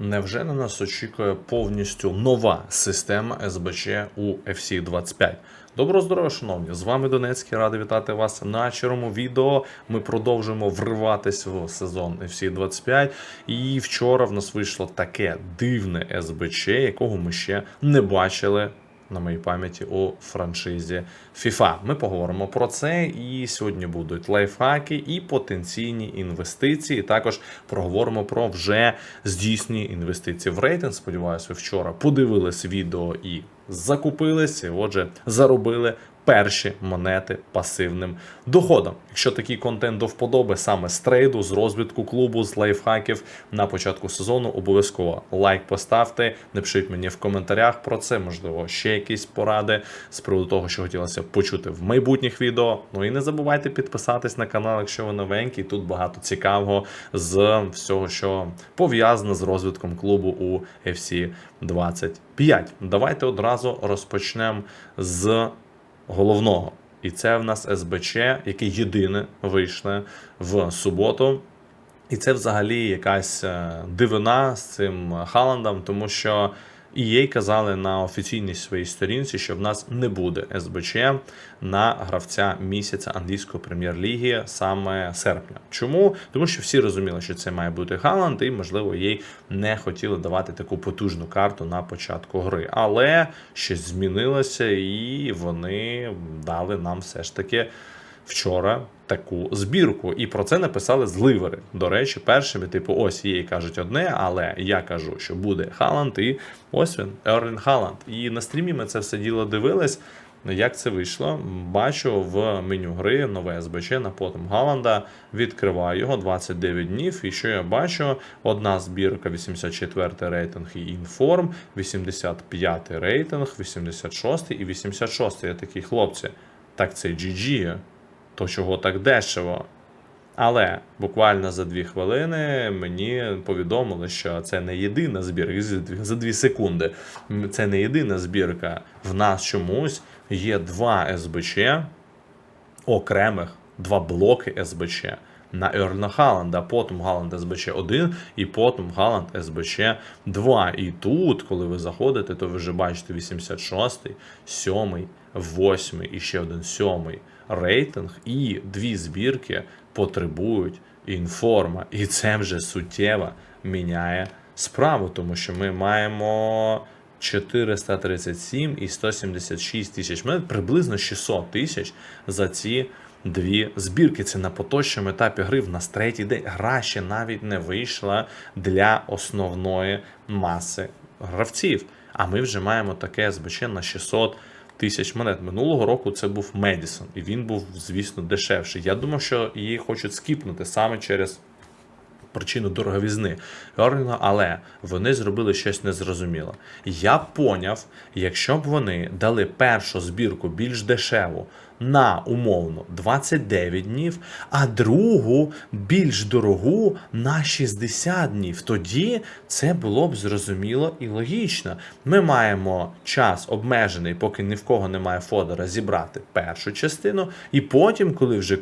Невже на нас очікує повністю нова система СБЧ у FC 25? Доброго здоров'я, шановні! З вами Донецький. Радий вітати вас на чорному відео. Ми продовжуємо вриватись в сезон FC 25. І вчора в нас вийшло таке дивне СБЧ, якого ми ще не бачили на моїй пам'яті у франшизі FIFA. Ми поговоримо про це. І сьогодні будуть лайфхаки і потенційні інвестиції. Також проговоримо про вже здійснені інвестиції в рейтинг. Сподіваюся, ви вчора подивились відео і закупились. Отже, заробили. Перші монети пасивним доходом. Якщо такий контент до вподоби саме з трейду, з розвитку клубу, з лайфхаків на початку сезону, обов'язково лайк поставте. Напишіть мені в коментарях про це, можливо, ще якісь поради з приводу того, що хотілося почути в майбутніх відео. Ну і не забувайте підписатись на канал, якщо ви новенький. Тут багато цікавого з всього, що пов'язано з розвитком клубу у FC 25. Давайте одразу розпочнемо з головного. І це в нас СБЧ, яке єдине вийшло в суботу. І це взагалі якась е, дивина з цим Халандом, тому що EA казали на офіційній своїй сторінці, що в нас не буде СБЧ на гравця місяця англійської прем'єр-ліги саме серпня. Чому? Тому що всі розуміли, що це має бути Халанд, і можливо їй не хотіли давати таку потужну карту на початку гри. Але щось змінилося, і вони дали нам все ж таки вчора таку збірку. І про це написали зливери. До речі, першими, типу, ось їй кажуть одне, але я кажу, що буде Халанд, і ось він, Ерлін Халанд. І на стрімі ми це все діло дивились. Як це вийшло? Бачу в меню гри нове СБЧ на потом Галанда. Відкриваю його 29 днів. І що я бачу? Одна збірка, 84 рейтинг і інформ, 85 рейтинг, 86 і 86. Я такий хлопці. Так це GG то чого так дешево. Але буквально за дві хвилини мені повідомили, що це не єдина збірка за дві секунди. Це не єдина збірка. В нас чомусь є два СБЧ окремих, два блоки СБЧ на Ерна Халанда, потім Галанд СБЧ 1 і потім Галанд СБЧ 2. І тут, коли ви заходите, то ви вже бачите 86, 7, 8 і ще один 7 рейтинг, і дві збірки потребують інформа. І це вже суттєво міняє справу, тому що ми маємо. 437 і 176 тисяч монет, приблизно 600 тисяч за ці дві збірки. Це на поточному етапі гри в нас третій день. Гра ще навіть не вийшла для основної маси гравців. А ми вже маємо таке СБЧ на 600 тисяч монет. Минулого року це був Медісон, і він був, звісно, дешевший. Я думав, що її хочуть скіпнути саме через. Причину дороговізни Ернінга, але вони зробили щось незрозуміле. Я поняв, якщо б вони дали першу збірку більш дешеву на умовно 29 днів, а другу більш дорогу на 60 днів. Тоді це було б зрозуміло і логічно. Ми маємо час обмежений, поки ні в кого немає фодера, зібрати першу частину, і потім, коли вже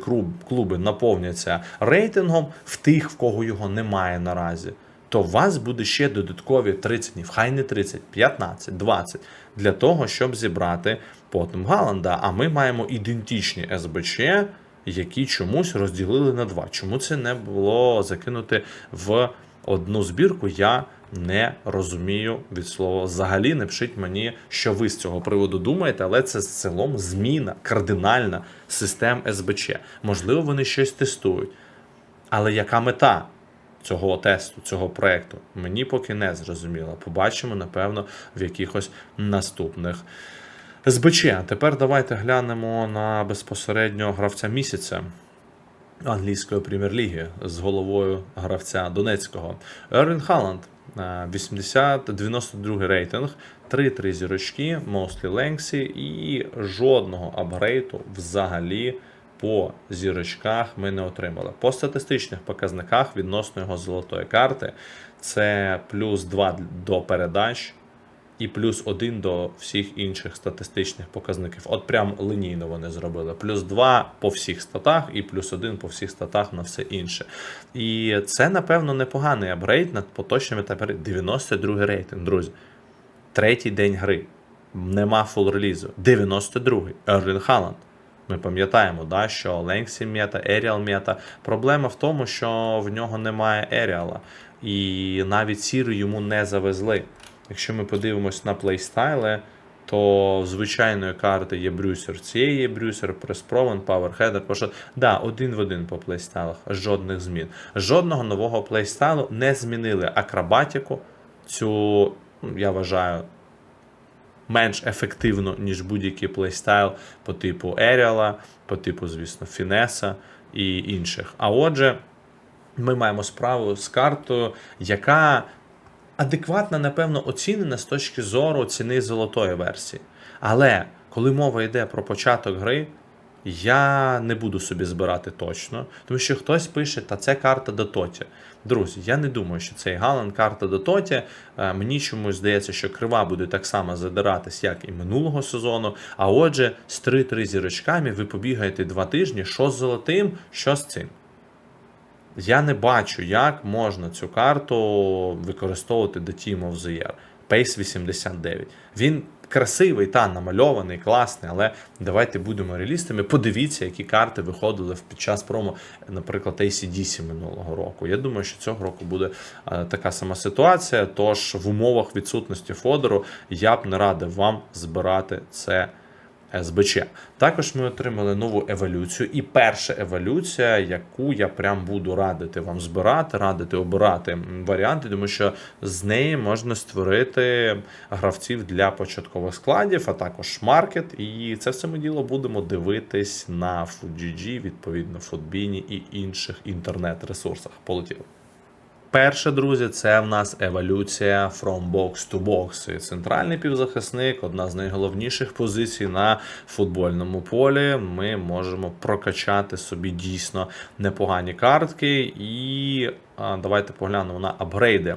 клуби наповняться рейтингом, в тих, в кого його немає наразі. То у вас буде ще додаткові 30 днів, хай не 30, 15, 20, для того, щоб зібрати потім Галанда. А ми маємо ідентичні СБЧ, які чомусь розділили на два. Чому це не було закинути в одну збірку? Я не розумію від слова. Взагалі не пишіть мені, що ви з цього приводу думаєте, але це в цілому зміна кардинальна систем СБЧ. Можливо, вони щось тестують. Але яка мета? Цього тесту, цього проекту мені поки не зрозуміло. Побачимо, напевно, в якихось наступних СБЧ. Тепер давайте глянемо на безпосередньо гравця місяця англійської прем'єр-ліги з головою гравця Донецького. Ервін Халанд, 80-92 рейтинг, 3-3 зірочки, Мослі Ленксі і жодного апгрейду взагалі. По зірочках ми не отримали. По статистичних показниках відносно його золотої карти це плюс 2 до передач, і плюс один до всіх інших статистичних показників. От прям лінійно вони зробили. Плюс два по всіх статах, і плюс один по всіх статах на все інше. І це, напевно, непоганий апгрейд на поточному етапі. 92 рейтинг, друзі. Третій день гри. Нема фул релізу. 92-й. Ерлін Халанд. Ми пам'ятаємо, да, що Ленксі мета, Еріал мета. Проблема в тому, що в нього немає Еріала. І навіть сіру йому не завезли. Якщо ми подивимось на плейстайли, то звичайної карти є брюсер. Цієї є брюсер, преспровен, паверхедер. Пошот. Да, один в один по плейстайлах, жодних змін. Жодного нового плейстайлу не змінили акробатику. Цю, ну, я вважаю, менш ефективно, ніж будь-який плейстайл по типу Еріала, по типу, звісно, Фінеса і інших. А отже, ми маємо справу з картою, яка адекватно, напевно, оцінена з точки зору ціни золотої версії. Але коли мова йде про початок гри, я не буду собі збирати точно, тому що хтось пише, та це карта до Тоті. Друзі, я не думаю, що цей Галан карта до Тоті. Е, Мені чомусь здається, що крива буде так само задиратись, як і минулого сезону. А отже, з 3-3 зірочками ви побігаєте два тижні, що з золотим, що з цим. Я не бачу, як можна цю карту використовувати до Team of the Year. Pace 89. Він красивий та намальований, класний, але давайте будемо реалістами. Подивіться, які карти виходили під час промо, наприклад, ACDC минулого року. Я думаю, що цього року буде е, така сама ситуація. Тож в умовах відсутності фодеру я б не радив вам збирати це. СБЧ. Також ми отримали нову еволюцію, і перша еволюція, яку я прям буду радити вам збирати, радити обирати варіанти, тому що з неї можна створити гравців для початкових складів, а також маркет. І це все ми діло будемо дивитись на FUGG, відповідно, Футбіні і інших інтернет-ресурсах. Полетіло. Перше, друзі, це в нас еволюція from box to box. І Центральний півзахисник, одна з найголовніших позицій на футбольному полі. Ми можемо прокачати собі дійсно непогані картки. І давайте поглянемо на апгрейди.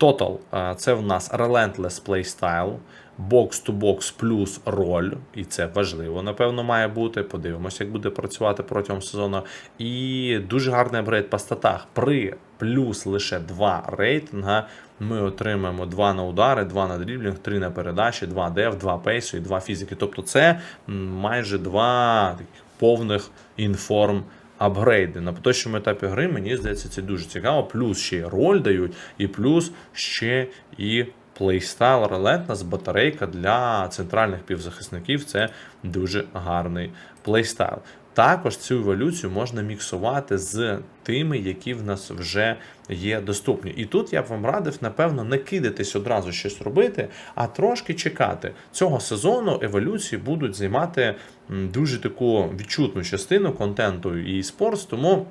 Total це в нас Relentless Playstyle. Бокс-то-бокс плюс роль, і це важливо, напевно, має бути. Подивимося, як буде працювати протягом сезону. І дуже гарний апгрейд по статах. При плюс лише 2 рейтинга ми отримаємо 2 на удари, 2 на дріблінг, 3 на передачі, 2 дев, 2 пейсу і 2 фізики. Тобто це майже 2 повних інформ. Апгрейди на поточному етапі гри, мені здається, це дуже цікаво. Плюс ще й роль дають, і плюс ще і плейстайл Relentless, батарейка для центральних півзахисників. Це дуже гарний плейстайл. Також цю еволюцію можна міксувати з тими, які в нас вже є доступні. І тут я б вам радив, напевно, не кидатись одразу щось робити, а трошки чекати. Цього сезону еволюції будуть займати дуже таку відчутну частину контенту і спортс, тому.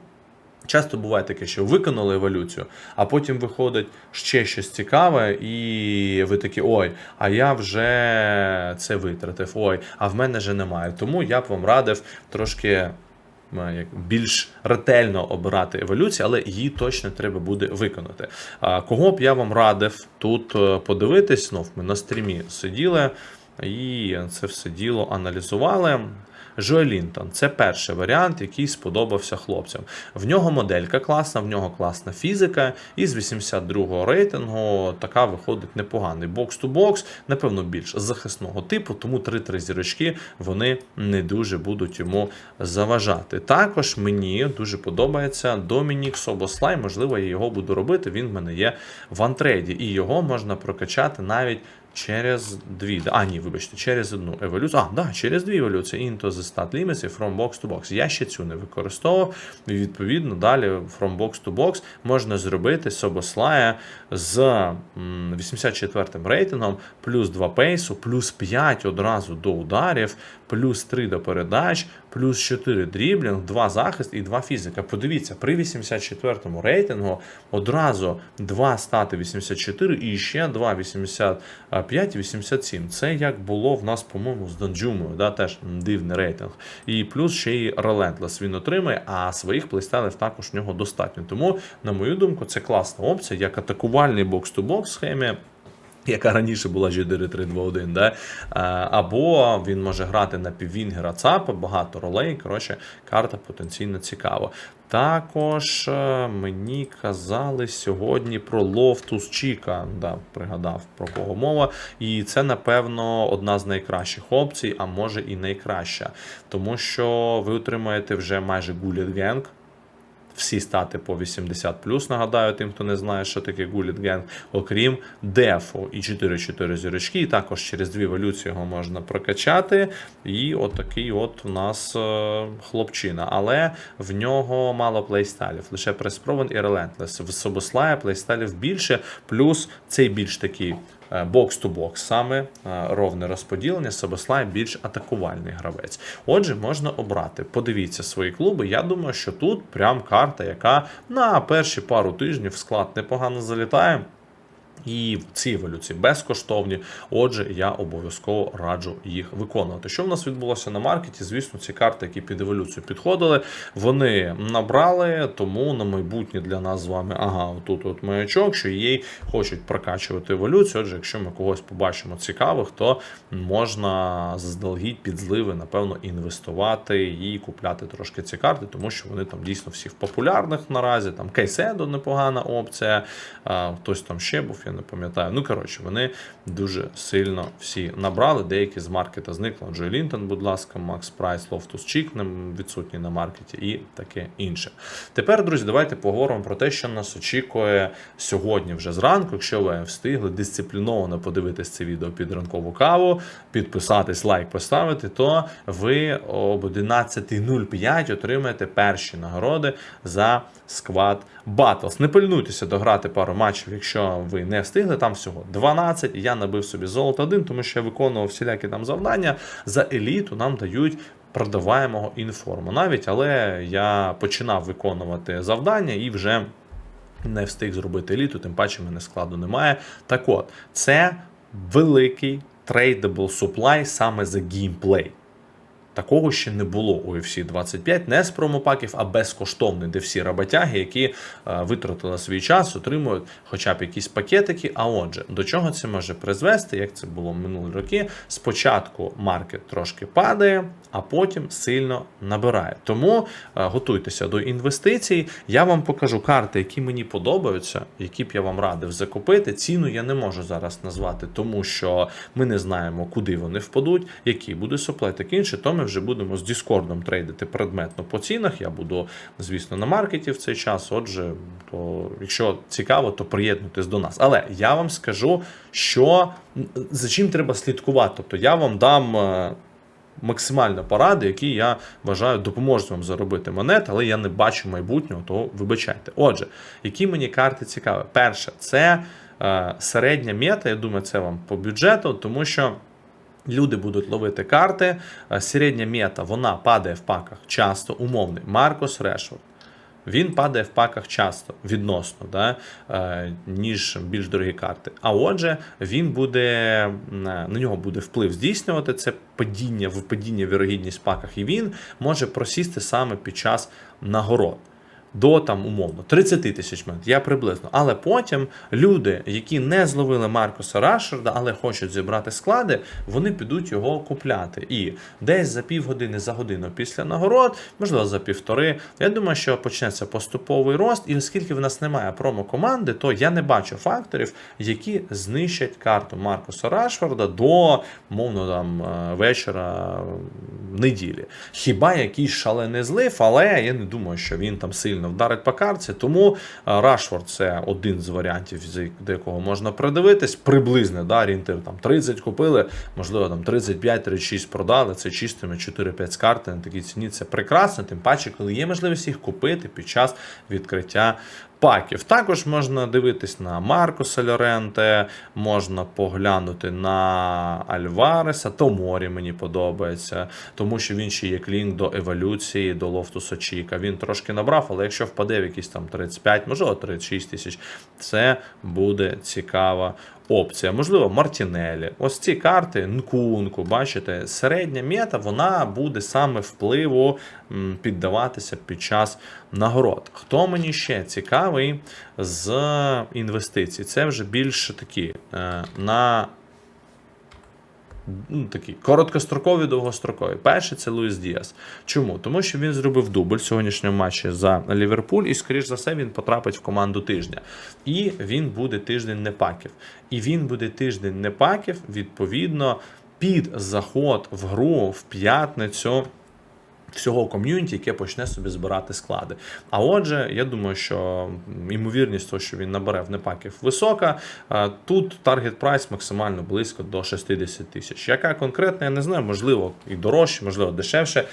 Часто буває таке, що виконали еволюцію, а потім виходить ще щось цікаве, і ви такі, ой, а я вже це витратив, ой, а в мене же немає. Тому я б вам радив трошки більш ретельно обирати еволюцію, але її точно треба буде виконати. Кого б я вам радив тут е, подивитись? Ну, ми на стрімі сиділи і це все діло аналізували. Жоелінтон це перший варіант, який сподобався хлопцям. В нього моделька класна, в нього класна фізика, і з 82-го рейтингу така виходить непоганий бокс-ту-бокс, напевно, більш захисного типу, тому 3-3 зірочки вони не дуже будуть йому заважати. Також мені дуже подобається Домінік Собослай, можливо, я його буду робити. Він в мене є в антрейді, і його можна прокачати навіть. Через дві. А, ні, вибачте, через одну еволюцію. А, да, через дві еволюції. Into the stat limits і from box to box. Я ще цю не використовував. Відповідно далі from box to box можна зробити Собослая з м, 84 рейтингом, плюс 2 пейсу, плюс 5 одразу до ударів, плюс 3 до передач, плюс 4 дріблінг, 2 захист і 2 фізика. Подивіться, при 84 рейтингу одразу 2 стати 84 і ще 2 85 і 87. Це як було в нас, по-моєму, з Данджумою, да, теж дивний рейтинг. І плюс ще й Relentless він отримає, а своїх плейстайлів також в нього достатньо. Тому, на мою думку, це класна опція, як атакувальний бокс-то-бокс схемі. Яка раніше була G4-3-2-1, да? Е, або він може грати на піввінгера ЦАПа, багато ролей. Коротше, карта потенційно цікава. Також е, мені казали сьогодні про Лофтус Чіка. Да, пригадав про кого мова. І це, напевно, одна з найкращих опцій, а може і найкраща. Тому що ви отримаєте вже майже Гуліт Генг. Всі стати по 80 нагадаю, тим, хто не знає, що таке Гуліт Генг, окрім дефу і 4-4 зірочки. І також через дві валюції його можна прокачати. І отакий от у нас е, хлопчина. Але в нього мало плейстайлів. Лише Преспровен і Relentless. В Собослая плейстайлів більше, плюс цей більш такий бокс-ту-бокс, саме е, ровне розподілення, Собослай більш атакувальний гравець. Отже, можна обрати. Подивіться свої клуби. Я думаю, що тут прям карта, яка на перші пару тижнів склад непогано залітає. І ці еволюції безкоштовні. Отже, я обов'язково раджу їх виконувати. Що в нас відбулося на маркеті? Звісно, ці карти, які під еволюцію підходили, вони набрали. Тому на майбутнє для нас з вами, ага, тут от маячок, що їй хочуть прокачувати еволюцію. Отже, якщо ми когось побачимо цікавих, то можна заздалегідь під зливи, напевно, інвестувати і купляти трошки ці карти, тому що вони там дійсно всі в популярних наразі. Там Кейседо непогана опція, хтось там ще був. Я не пам'ятаю. Ну, коротше, вони дуже сильно всі набрали. Деякі з маркета зникли. Джой Лінтон, будь ласка, Макс Прайс, Лофтус Чік відсутні на маркеті і таке інше. Тепер, друзі, давайте поговоримо про те, що нас очікує сьогодні вже зранку. Якщо ви встигли дисципліновано подивитись це відео під ранкову каву, підписатись, лайк поставити, то ви об 11.05 отримаєте перші нагороди за сквад Battles. Не пильнуйтеся дограти пару матчів, якщо ви не встигли. Там всього 12. Я набив собі золото один, тому що я виконував всілякі там завдання. За еліту нам дають. Продаваємого інформу навіть, але я починав виконувати завдання і вже не встиг зробити еліту, тим паче мене складу немає. Так от, це великий трейдабл суплай саме за геймплей. Такого ще не було у UFC 25, не з промопаків, а безкоштовний, де всі роботяги, які е, витратили свій час, отримують хоча б якісь пакетики. А отже, до чого це може призвести, як це було минулі роки? Спочатку маркет трошки падає, а потім сильно набирає. Тому е, готуйтеся до інвестицій. Я вам покажу карти, які мені подобаються, які б я вам радив закупити. Ціну я не можу зараз назвати, тому що ми не знаємо, куди вони впадуть, який буде суплай, так інше. То ми вже будемо з Діскордом трейдити предметно по цінах. Я буду, звісно, на маркеті в цей час. Отже, то якщо цікаво, то приєднуйтесь до нас. Але я вам скажу, що за чим треба слідкувати. Тобто я вам дам. е, Максимально поради, які я вважаю, допоможуть вам заробити монет, але я не бачу майбутнього, то вибачайте. Отже, які мені карти цікаві? Перше, це е, середня мета. Я думаю, це вам по бюджету, тому що. Люди будуть ловити карти. Е, Середня мета вона падає в паках часто, умовний. Маркос Решфорд. Він падає в паках часто відносно, да, е, ніж більш дорогі карти. А отже, він буде е, на нього буде вплив здійснювати це падіння, випадіння вірогідність в паках, і він може просісти саме під час нагород до там умовно 30 тисяч монет, я приблизно. Але потім люди, які не зловили Маркуса Рашфорда, але хочуть зібрати склади, вони підуть його купляти. І десь за півгодини, за годину після нагород, можливо, за півтори. Я думаю, що почнеться поступовий рост. І оскільки в нас немає промо-команди, то я не бачу факторів, які знищать карту Маркуса Рашфорда до мовно там е, вечора неділі. Хіба якийсь шалений злив, але я не думаю, що він там сильно вдарить по карці. Тому е, Рашфорд це один з варіантів, до якого можна придивитись. Приблизно да, орієнтир там 30 купили, можливо, там 35-36 продали. Це чистими 4-5 з карти на такій ціні. Це прекрасно, тим паче, коли є можливість їх купити під час відкриття паків. Також можна дивитись на Маркоса Льоренте, можна поглянути на Альвареса, Томорі мені подобається, тому що він ще є клінк до еволюції, до Лофтуса Чіка. Він трошки набрав, але якщо впаде в якісь там 35, можливо 36 тисяч, це буде цікава опція. Можливо, Мартінелі. Ось ці карти, Нкунку, бачите, середня мета вона буде саме впливу піддаватися під час нагород. Хто мені ще цікавий з інвестицій? Це вже більше такі е, на ну, такі короткострокові, довгострокові. Перший це Луїс Діас. Чому? Тому що він зробив дубль в сьогоднішньому матчі за Ліверпуль, і, скоріш за все, він потрапить в команду тижня. І він буде тиждень непаків. І він буде тиждень непаків, відповідно, під заход в гру в п'ятницю всього ком'юніті, яке почне собі збирати склади. А отже, я думаю, що ймовірність того, що він набере в непаків висока. Тут таргет прайс максимально близько до 60 тисяч. Яка конкретна, я не знаю, можливо, і дорожче, можливо, дешевше,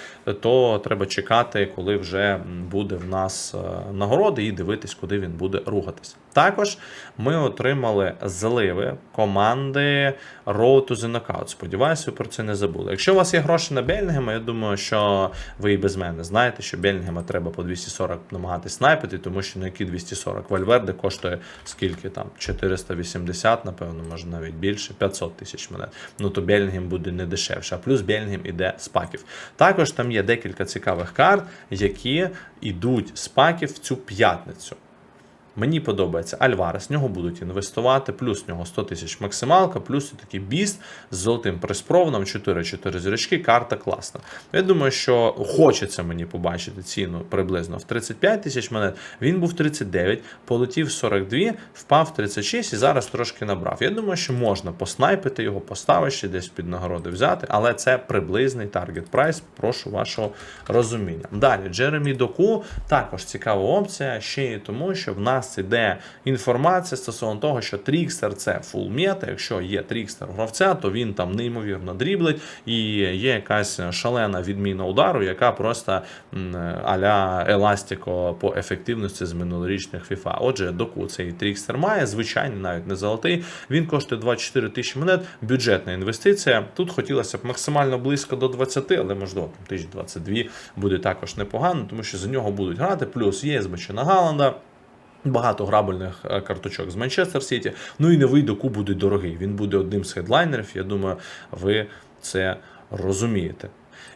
то треба чекати, коли вже буде в нас е, нагороди, і дивитись, куди він буде рухатись. Також ми отримали заливи команди Road to the Knockout. Сподіваюся, ви про це не забули. Якщо у вас є гроші на Белінгема, я думаю, що ви і без мене знаєте, що Белінгема треба по 240 намагатись снайпити, тому що на які 240 Вальверде коштує скільки там? 480, напевно, може навіть більше, 500 тисяч монет. Ну то Белінгем буде не дешевше. А плюс Белінгем іде з паків. Також там є декілька цікавих карт, які йдуть з паків в цю п'ятницю. Мені подобається Альварес, в нього будуть інвестувати, плюс в нього 100 тисяч максималка, плюс такий біст з золотим приспроводом, 4-4 зірочки, карта класна. Я думаю, що хочеться мені побачити ціну приблизно в 35 тисяч монет. Він був 39, полетів 42, впав в 36 і зараз трошки набрав. Я думаю, що можна поснайпити його, поставити ще десь під нагороди взяти, але це приблизний таргет прайс. Прошу вашого розуміння. Далі, Джеремі Доку також цікава опція, ще й тому, що в нас іде інформація стосовно того, що Трікстер це фул мета. Якщо є Трікстер гравця, то він там неймовірно дріблить, і є якась шалена відміна удару, яка просто аля еластико по ефективності з минулорічних FIFA. Отже, доку цей Трікстер має, звичайний, навіть не золотий. Він коштує 24 тисячі монет, бюджетна інвестиція. Тут хотілося б максимально близько до 20, але можливо там 1022 буде також непогано, тому що за нього будуть грати. Плюс є СБЧ Галанда. Багато грабельних е, карточок з Манчестер Сіті. Ну і новий доку буде дорогий. Він буде одним з хедлайнерів. Я думаю, ви це розумієте.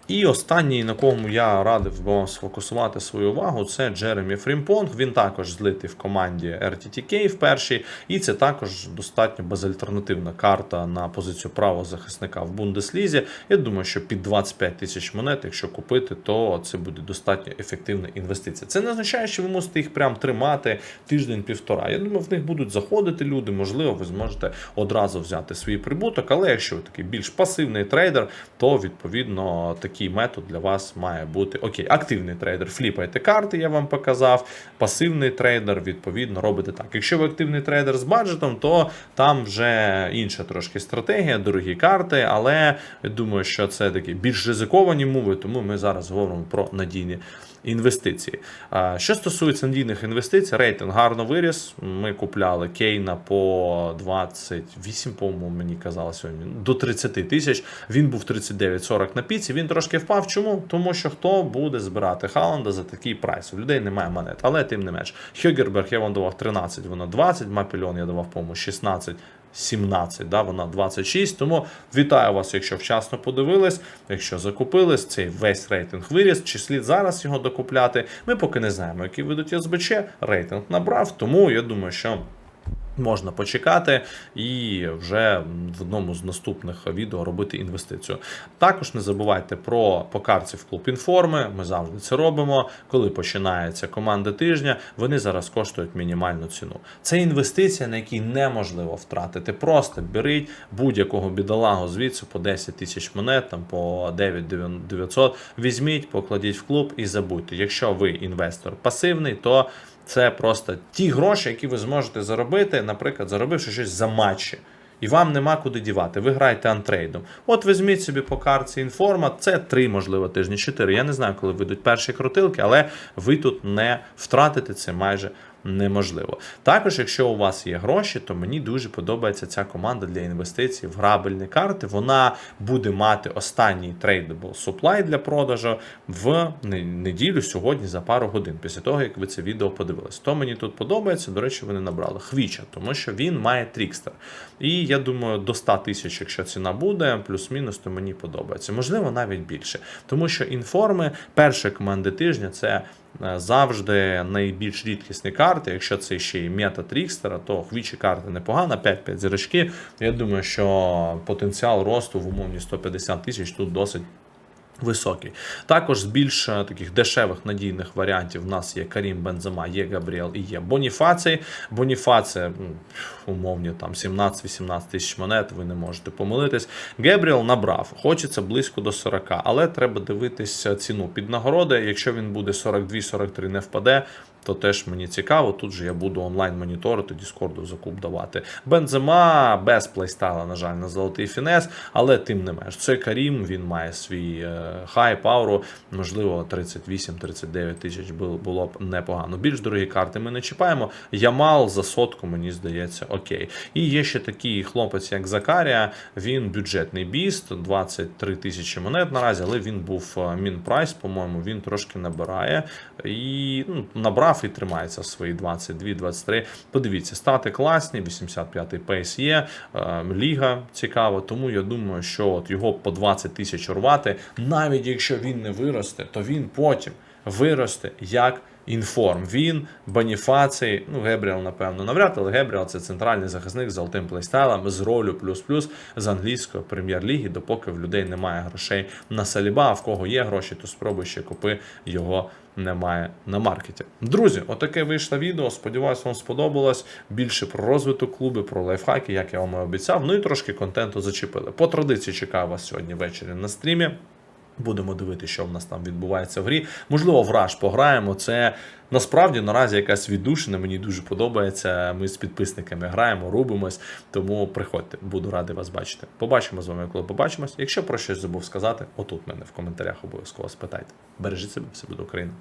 І останній, на кому я радив би сфокусувати свою увагу, це Джеремі Фрімпонг. Він також злитий в команді RTTK в першій, і це також достатньо безальтернативна карта на позицію правого захисника в Бундеслізі. Я думаю, що під 25 тисяч монет, якщо купити, то це буде достатньо ефективна інвестиція. Це не означає, що ви мусите їх прям тримати тиждень-півтора. Я думаю, в них будуть заходити люди. Можливо, ви зможете одразу взяти свій прибуток, але якщо ви такий більш пасивний трейдер, то відповідно такий метод для вас має бути окей. Активний трейдер, фліпаєте карти, я вам показав. Пасивний трейдер, відповідно, робите так. Якщо ви активний трейдер з баджетом, то там вже інша трошки стратегія, дорогі карти, але я думаю, що це такі більш ризиковані мови, тому ми зараз говоримо про надійні. Інвестиції. Що стосується надійних інвестицій, рейтинг гарно виріс. Ми купляли Кейна по 28, по-моєму, мені казали сьогодні, до 30 тисяч. Він був 39-40 на піці. Він трошки впав. Чому? Тому що хто буде збирати Халанда за такий прайс? У людей немає монет, але тим не менш. Хьогерберг я вам давав 13, воно 20, Мапільон я давав, по-моєму, 16. 17, да, вона 26. Тому вітаю вас, якщо вчасно подивились, якщо закупились, цей весь рейтинг виріс. Чи слід зараз його докупляти? Ми поки не знаємо, які ведуть СБЧ. Рейтинг набрав, тому я думаю, що. Можна почекати і вже в одному з наступних відео робити інвестицію. Також не забувайте про покарці в клуб інформи. Ми завжди це робимо. Коли починається команда тижня, вони зараз коштують мінімальну ціну. Це інвестиція, на якій неможливо втратити. Просто беріть будь-якого бідолагу звідси по 10 тисяч монет, там по 9 900, Візьміть, покладіть в клуб і забудьте. Якщо ви інвестор пасивний, то це просто ті гроші, які ви зможете заробити, наприклад, заробивши щось за матчі. І вам нема куди дівати. Ви граєте антрейдом. От візьміть собі по карці інформа, це три, можливо, тижні, чотири. Я не знаю, коли вийдуть перші крутилки, але ви тут не втратите це майже неможливо. Також, якщо у вас є гроші, то мені дуже подобається ця команда для інвестицій в грабельні карти. Вона буде мати останній трейдабл supply для продажу в неділю сьогодні за пару годин, після того як ви це відео подивились. То мені тут подобається. До речі, вони набрали Хвіча, тому що він має трікстер. І я думаю, до 100 тисяч, якщо ціна буде, плюс-мінус, то мені подобається. Можливо, навіть більше. Тому що інформи першої команди тижня це. Е, Завжди найбільш рідкісні карти. Якщо це ще й мета Трікстера, то хвічі карти непогана, 5-5 зірочки. Я думаю, що потенціал росту в умовні 150 тисяч тут досить високий. Також з більш е, таких дешевих надійних варіантів в нас є Карім Бензема, є Габріел і є Боніфацій. Боніфація умовні там 17-18 тисяч монет, ви не можете помилитись. Габріел набрав, хочеться близько до 40, але треба дивитися ціну під нагороди. Якщо він буде 42-43, не впаде. То теж мені цікаво. Тут же я буду онлайн моніторити, Діскорду закуп давати. Бензема без плейстайла, на жаль, на золотий фінес, але тим не менш, це Карім, він має свій е, хайп, ауру, можливо, 38-39 тисяч було, б непогано. Більш дорогі карти ми не чіпаємо. Ямал за сотку, мені здається, окей. І є ще такий хлопець, як Закарія. Він бюджетний біст, 23 тисячі монет наразі, але він був е, мін-прайс, по-моєму, він трошки набирає і ну, набрав і тримається свої 22-23. Подивіться, стати класні, 85-й пейс є, е, ліга цікава, тому я думаю, що от його по 20 тисяч рвати, навіть якщо він не виросте, то він потім виросте як. Інформ, він, Боніфацій, ну Гебріел, напевно, навряд, але Гебріел це центральний захисник з золотим плейстайлом, з ролю плюс-плюс з англійської прем'єр-ліги, допоки в людей немає грошей на Саліба, а в кого є гроші, то спробуй ще купи його немає на маркеті. Друзі, отаке вийшло відео. Сподіваюсь, вам сподобалось. Більше про розвиток клубу, про лайфхаки, як я вам і обіцяв. Ну і трошки контенту зачепили. По традиції чекаю вас сьогодні ввечері на стрімі. Будемо дивитися, що в нас там відбувається в грі. Можливо, в раш пограємо. Це насправді наразі якась віддушина. Мені дуже подобається. Ми з підписниками граємо, рубимось. Тому приходьте, буду радий вас бачити. Побачимо з вами, коли побачимось. Якщо про щось забув сказати, отут мене в коментарях обов'язково спитайте. Бережіть себе, все буде Україна.